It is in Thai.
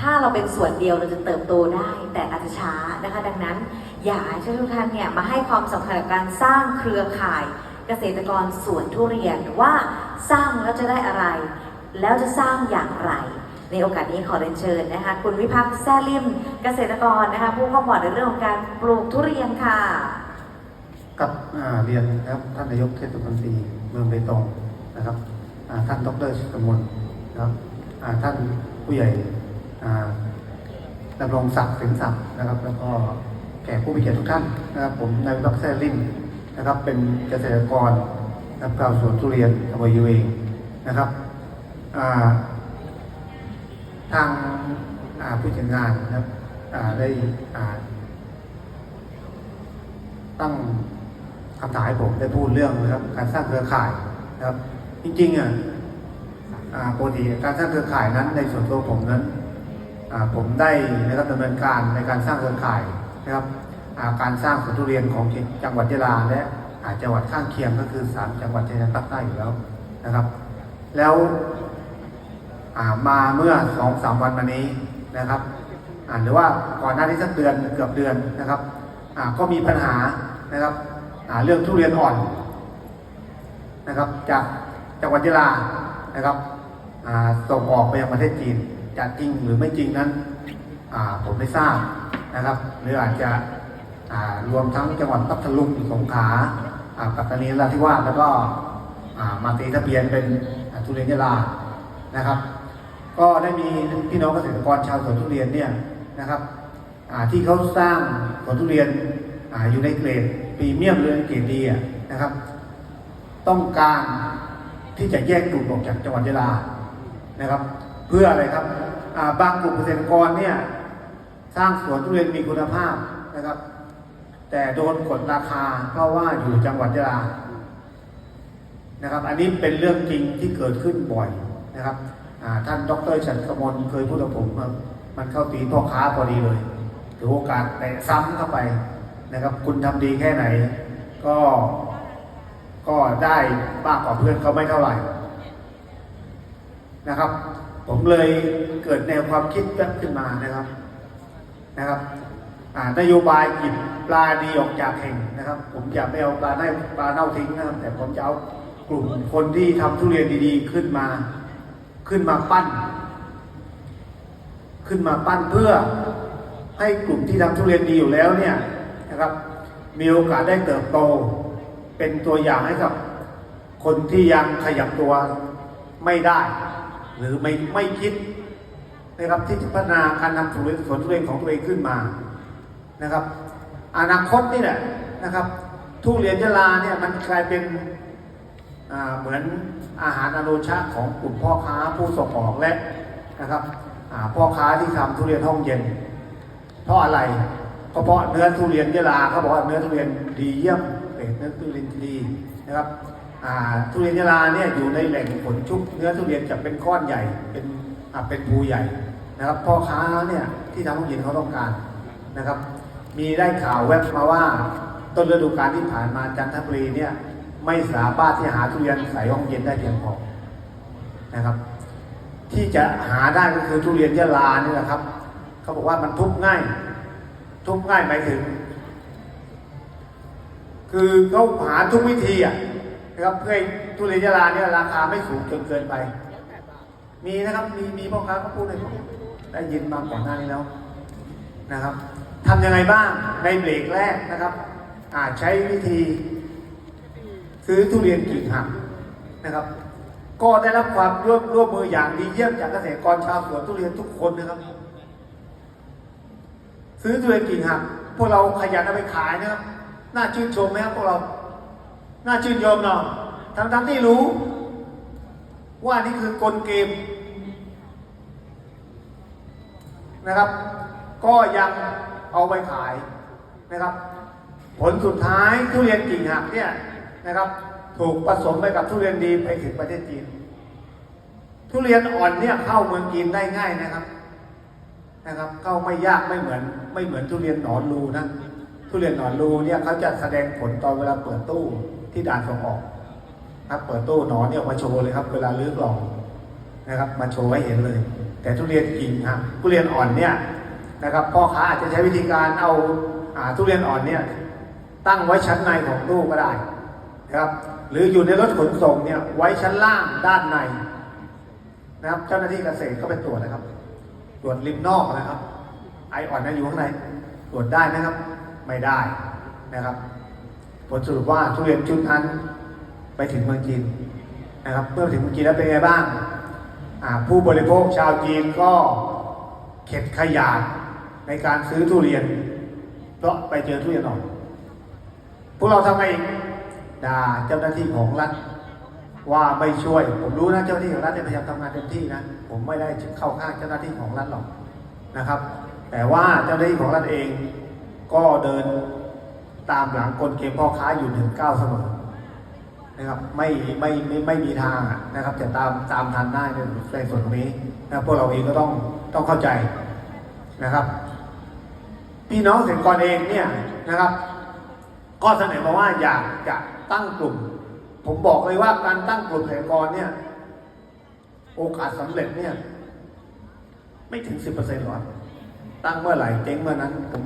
ถ้าเราเป็นส่วนเดียวเราจะเติบโตได้ แต่อาจจะช้านะคะ ดังนั้น อยากให้ทุกท่านเนี่ยมาให้ความสำคัญกับการสร้างเครือข่ายเกษตรกรสวนทุเรียนว่าสร้างแล้วจะได้อะไร แล้วจะสร้างอย่างไร ในโอกาสนี้ขอเรียนเชิญนะคะ คุณวิพักษ์แซ่ลิมเกษตรกรนะคะ ผู้ข้อมูลในเรื่องของการปลูกทุเรียนค่ะกับเรียนนะครับท่านนายกเทศมนตรีเมืองเบตงนะครับท่านดรชิตมนนะครับท่านผู้ใหญ่ ดำรงศักดิ์สิงห์ศักดิ์นะครับ แล้วก็แขกผู้มีเกียรติทุกท่านนะครับ ผมนายวิพักษ์แซ่ลิมนะครับ เป็นเกษตรกรนะครับชาวสวนทุเรียนอำเภอยูเองนะครับาทางาผู้จัดงานนะครับได้ตั้งคำถามให้ผมได้พูดเรื่องนะครับ การสร้างเครือข่ายนะครับ จริงๆอะปกติการสร้างเครือข่ายนั้นในส่วนตัวผมนั้น ผมได้นะครับดำเนินการในการสร้างเครือข่ายนะครับาการสร้างสวนทุเรียนของจังหวัดยะลาและาจังหวัดข้างเคียงก็คือสามจังหวัดชายแดนภาคใต้อยู่แล้วนะครับ แล้วามาเมื่อสองสามวันมานี้นะครับหรือว่าก่อนหน้านี้สักเดือนเกือบเดือนนะครับก็มีปัญหานะครับเรื่องทุเรียนอ่อนนะครับจากจังหวัดยะลานะครับส่งออกไปยังประเทศจีน จะจริงหรือไม่จริงนั้นผมไม่ทราบนะครับหรืออาจจะรวมทั้งจังหวัดพัทลุงสงขลาปัตตานีนราธิวาสแล้วก็มาตีทะเบียนเป็นทุเรียนยะลานะครับ ก็ได้มีพี่น้องเกษตรกรชาวสวนทุเรียนเนี่ยนะครับที่เขาสร้างผลทุเรียนออยู่ในเกรดพรีเมียมหรือเกรดดีนะครับ ต้องการที่จะแยกกลุ่มออกจากจังหวัดยะลานะครับ เพื่ออะไรครับาบางกลุ่มเกษตรกรเนี่ยสร้างสวนทุเรียนมีคุณภาพนะครับ แต่โดนกดราคาเพราะว่าอยู่จังหวัดยะลานะครับ อันนี้เป็นเรื่องจริงที่เกิดขึ้นบ่อยนะครับอ่าท่านดรฉันกมลเคยพูดกับผมว่ามันเข้าตีพ่อค้าพอดีเลยถือโอกาสแตะซ้ำเข้าไปนะครับ คุณทำดีแค่ไหน ก็ก็ได้มากกว่าเพื่อนเขาไม่เท่าไหร่นะครับ ผมเลยเกิดแนวความคิดแวบขึ้นมานะครับนะครับนโยบายหยิบปลาดีออกจากแห่งนะครับ ผมจะไม่เอาปลาเน่าปลาเน่าทิ้งนะครับ แต่ผมจะเอากลุ่มคนที่ทำทุเรียนดีๆขึ้นมา ขึ้นมาปั้น ขึ้นมาปั้นเพื่อให้กลุ่มที่ทำทุเรียนดีอยู่แล้วเนี่ยนะครับ มีโอกาสได้เติบโต เป็นตัวอย่างให้กับ คนที่ยังขยับตัวไม่ได้ หรือไม่ไม่คิดนะครับที่จะพัฒนาการทำสวนสวนทุเรียนของตัวเองขึ้นมานะครับ อนาคตนี่แหละนะครับ ทุเรียนยะลาเนี่ยมันกลายเป็นเหมือนอาหารอโรชะของกลุ่มพ่อค้าผู้ส่งออกและนะครับพ่อค้าที่ทำทุเรียนห้องเย็น เพราะอะไรก็เพราะเนื้อทุเรียนยะลาเขาบอกว่าเนื้อทุเรียนดีเยี่ยมเป็นเนื้อทุเรียนดีนะครับ ทุเรียนยะลาเนี่ยอยู่ในแหล่งผลชุบเนื้อทุเรียนจะเป็นก้อนใหญ่ เป็นเป็นภูใหญ่นะครับพ่อค้าเนี่ยที่ทำห้องเย็นเขาต้องการนะครับ มีได้ข่าวแวบมาว่า ต้นฤดูกาลที่ผ่านมาจันทบุรีเนี่ยไม่สามารถที่หาทุเรียนใส่ห้องเย็นได้เพียงพอนะครับ ที่จะหาได้ก็คือทุเรียนยะลานี่แหละครับเขาบอกว่ามันทุบง่าย ทุบง่ายหมายถึง คือเขาหาทุกวิธีอะ นะครับเพื่อให้ทุเรียนยะลาเนี่ยราคาไม่สูงจนเกินไป มีนะครับมีมีพ่อค้าเขาพูดให้ผมได้ยินมาก่อนหน้านี้แล้วนะครับทำยังไงบ้างในเบรกแรกนะครับ อาจใช้วิธี ซื้อทุเรียนกิ่งหักนะครับ ก็ได้รับความร่วมร่วมมืออย่างดีเยี่ยมจากเกษตรกรชาวสวนทุเรียนทุกคนนะครับ ซื้อทุเรียนกิ่งหักพวกเราขยันเอาไปขายนะครับน่าชื่นชมไหมครับพวกเรา น่าชื่นชมเนาะทั้งทั้งๆที่รู้ ว่านี่คือกลเกม นะครับ ก็ยังเอาไปขายนะครับ ผลสุดท้ายทุเรียนกิ่งหักเนี่ยนะครับ ถูกผสมไปกับทุเรียนดีไปถึงประเทศจีน ทุเรียนอ่อนเนี่ยเข้าเมืองจีนได้ง่ายนะครับนะครับ เข้าไม่ยากไม่เหมือน ไม่เหมือนทุเรียนหนอนรูนะทุเรียนหนอนรูเนี่ยเขาจะแสดงผลตอนเวลาเปิดตู้ ที่ด่านส่งออกครับเปิดตู้หนอนเนี่ยมาโชว์เลยครับ เวลาลื้อกล่องนะครับ มาโชว์ให้เห็นเลย แต่ทุเรียนกิ่งฮะทุเรียนอ่อนเนี่ยนะครับพ่อค้าอาจจะใช้วิธีการเอาอาทุเรียนอ่อนเนี่ยตั้งไว้ชั้นในของตู้ก็ได้นะครับ หรืออยู่ในรถขนส่งเนี่ยไว้ชั้นล่างด้านในนะครับ เจ้าหน้าที่เกษตรก็ไปตรวจนะครับ ตรวจริมนอกนะครับ ไออ่อนนั้นอยู่ข้างในตรวจได้นะครับ ไม่ได้นะครับ ผลสรุปว่าทุเรียนชุดนั้นไปถึงเมืองจีนนะครับเมื่อถึงเมืองจีนแล้วเป็นไงบ้าง ผู้บริโภคชาวจีนก็เข็ดขยาดในการซื้อทุเรียน เพราะไปเจอทุเรียนอ่อนพวกเราทำไงด่าเจ้าหน้าที่ของรัฐว่าไม่ช่วย ผมรู้นะเจ้าหน้าที่ของรัฐพยายามทำงานเต็มที่นะ ผมไม่ได้เข้าข้างเจ้าหน้าที่ของรัฐหรอกนะครับ แต่ว่าเจ้าหน้าที่ของรัฐเองก็เดิน ตามหลังกลเกมพ่อค้าอยู่หนึ่งก้าเสมอนะครับไม่ไม่ไม่ไม่มีทางนะครับจะตามตามทันได้ในในส่วนตรงนี้นะพวกเราเองก็ต้องต้องเข้าใจนะครับ พี่น้องเกษตรกรเองเนี่ยนะครับ ก็เสนอมาว่าอยากจะตั้งกลุ่ม ผมบอกเลยว่าการตั้งกลุ่มเกษตรกรเนี่ยโอกาสสำเร็จเนี่ย ไม่ถึงสิบเปอร์เซ็นต์หรอกตั้งเมื่อไหร่เจ๊งเมื่อนั้นผม